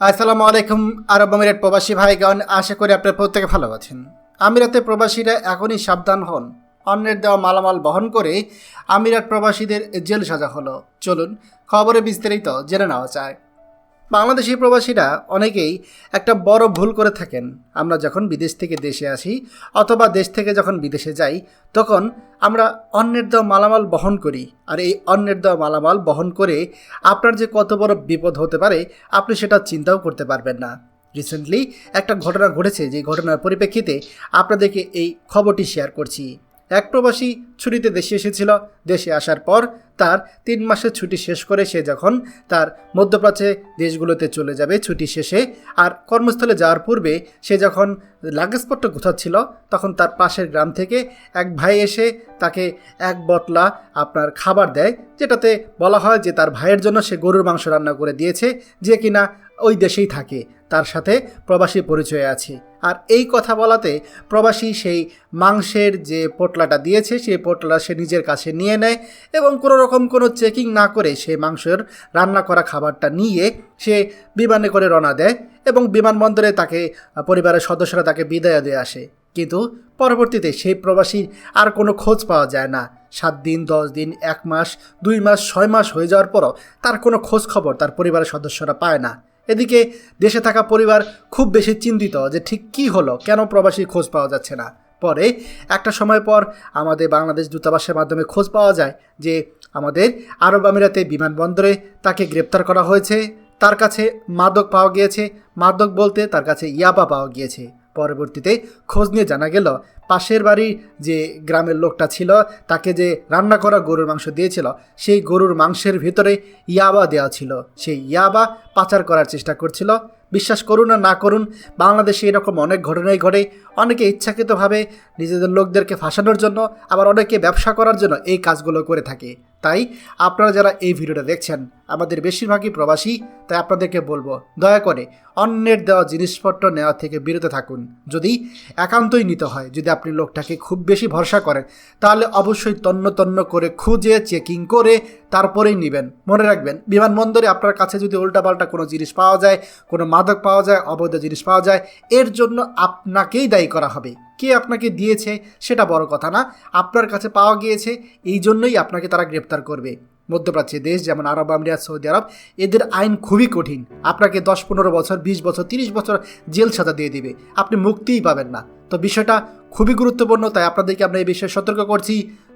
আসসালামু আলাইকুম আরব আমিরাত প্রবাসী ভাইগণ, আশা করি আপনার প্রত্যেকে ভালো আছেন। আমিরাতে প্রবাসীরা এখনই সাবধান হন। অন্যের দেওয়া মালামাল বহন করে আমিরাত প্রবাসীদের জেল সাজা হলো। চলুন খবরে বিস্তারিত জেনে নেওয়া যায় বাংলাদেশি প্রবাসীরা অনেকেই একটা বড় ভুল করে থাকেন। আমরা যখন বিদেশ থেকে দেশে আসি অথবা দেশ থেকে যখন বিদেশে যাই, তখন আমরা অন্যের দেওয়া মালামাল বহন করি। আর এই অন্যের দেওয়া মালামাল বহন করে আপনার যে কত বড় বিপদ হতে পারে, আপনি সেটা চিন্তাও করতে পারবেন না। রিসেন্টলি একটা ঘটনা ঘটেছে, যে ঘটনার পরিপ্রেক্ষিতে আপনাদেরকে এই খবরটি শেয়ার করছি। এক প্রবাসী ছুটিতে দেশে এসেছিল। দেশে আসার পর তার তিন মাসের ছুটি শেষ করে সে যখন তার মধ্যপ্রাচ্যে দেশগুলোতে চলে যাবে ছুটি শেষে আর কর্মস্থলে যাওয়ার পূর্বে সে যখন লাগেজপত্র গোছাচ্ছিল তখন তার পাশের গ্রাম থেকে এক ভাই এসে তাকে এক বটলা আপনার খাবার দেয়, যেটাতে বলা হয় যে তার ভাইয়ের জন্য সে গরুর মাংস রান্না করে দিয়েছে, যে কিনা ওই দেশেই থাকে। তার সাথে প্রবাসী পরিচয় আছে। আর এই কথা বলাতে প্রবাসী সেই মাংসের যে পোটলাটা দিয়েছে, সেই পোটলা সে নিজের কাছে নিয়ে নেয় এবং কোনো রকম কোনো চেকিং না করে সে মাংসের রান্না করা খাবারটা নিয়ে সে বিমানে করে রওনা দেয় এবং বিমানবন্দরে তাকে, পরিবারের সদস্যরা তাকে বিদায় দিয়ে আসে। কিন্তু পরবর্তীতে সেই প্রবাসীর আর কোনো খোঁজ পাওয়া যায় না। সাত দিন, দশ দিন, এক মাস, দুই মাস, ছয় মাস হয়ে যাওয়ার পরও তার কোনো খোঁজ খবর তার পরিবারের সদস্যরা পায় না। এদিকে দেশে থাকা পরিবার খুব বেশি চিন্তিত যে ঠিক কী হলো, কেন প্রবাসীর খোঁজ পাওয়া যাচ্ছে না। পরে একটা সময় পর আমাদের বাংলাদেশ দূতাবাসের মাধ্যমে খোঁজ পাওয়া যায় যে আমাদের আরব আমিরাতে বিমানবন্দরে তাকে গ্রেপ্তার করা হয়েছে, তার কাছে মাদক পাওয়া গিয়েছে, মাদক বলতে তার কাছে ইয়াবা পাওয়া গিয়েছে। পরবর্তীতে খোঁজ নিয়ে জানা গেল পাশের বাড়ির যে গ্রামের লোকটা ছিল, তাকে যে রান্না করা গরুর মাংস দিয়েছিল, সেই গরুর মাংসের ভিতরে ইয়াবা দেওয়া ছিল। সেই ইয়াবা পাচার করার চেষ্টা করছিল। বিশ্বাস করুন আর না করুন, বাংলাদেশে এরকম অনেক ঘটনাই ঘটে। অনেকে ইচ্ছাকৃতভাবে নিজেদের লোকদেরকে ফাঁসানোর জন্য, আবার অনেকে ব্যবসা করার জন্য এই কাজগুলো করে থাকে। তাই আপনারা যারা এই ভিডিওটা দেখছেন, আমাদের বেশিরভাগই প্রবাসী, তাই আপনাদেরকে বলব, দয়া করে অন্যের দেওয়া জিনিসপত্র নেওয়া থেকে বিরত থাকুন। যদি একান্তই নিতে হয়, যদি আপনি লোকটাকে খুব বেশি ভরসা করেন, তাহলে অবশ্যই তন্ন তন্ন করে খুঁজে, চেকিং করে তারপরেই নেবেন। মনে রাখবেন, বিমানবন্দরে আপনার কাছে যদি উল্টাপাল্টা কোনো জিনিস পাওয়া যায়, কোনো মাদক পাওয়া যায়, অবৈধ জিনিস পাওয়া যায়, এর জন্য আপনাকেই দায়ী করা হবে। কে আপনাকে দিয়েছে সেটা বড় কথা না। আপনার কাছে পাওয়া গিয়েছে, এই জন্যই আপনাকে তারা গ্রেপ্তার করবে। মধ্যপ্রাচ্যের দেশ যেমন আরব আমিরাত, সৌদি আরব, এদের আইন খুবই কঠিন। আপনাকে দশ, পনেরো বছর, বিশ বছর, তিরিশ বছর জেল সাজা দিয়ে দিবে। আপনি মুক্তিই পাবেন না। তো বিষয়টা খুবই গুরুত্বপূর্ণ, তাই আপনাদেরকে আমরা এই বিষয়ে সতর্ক করছি।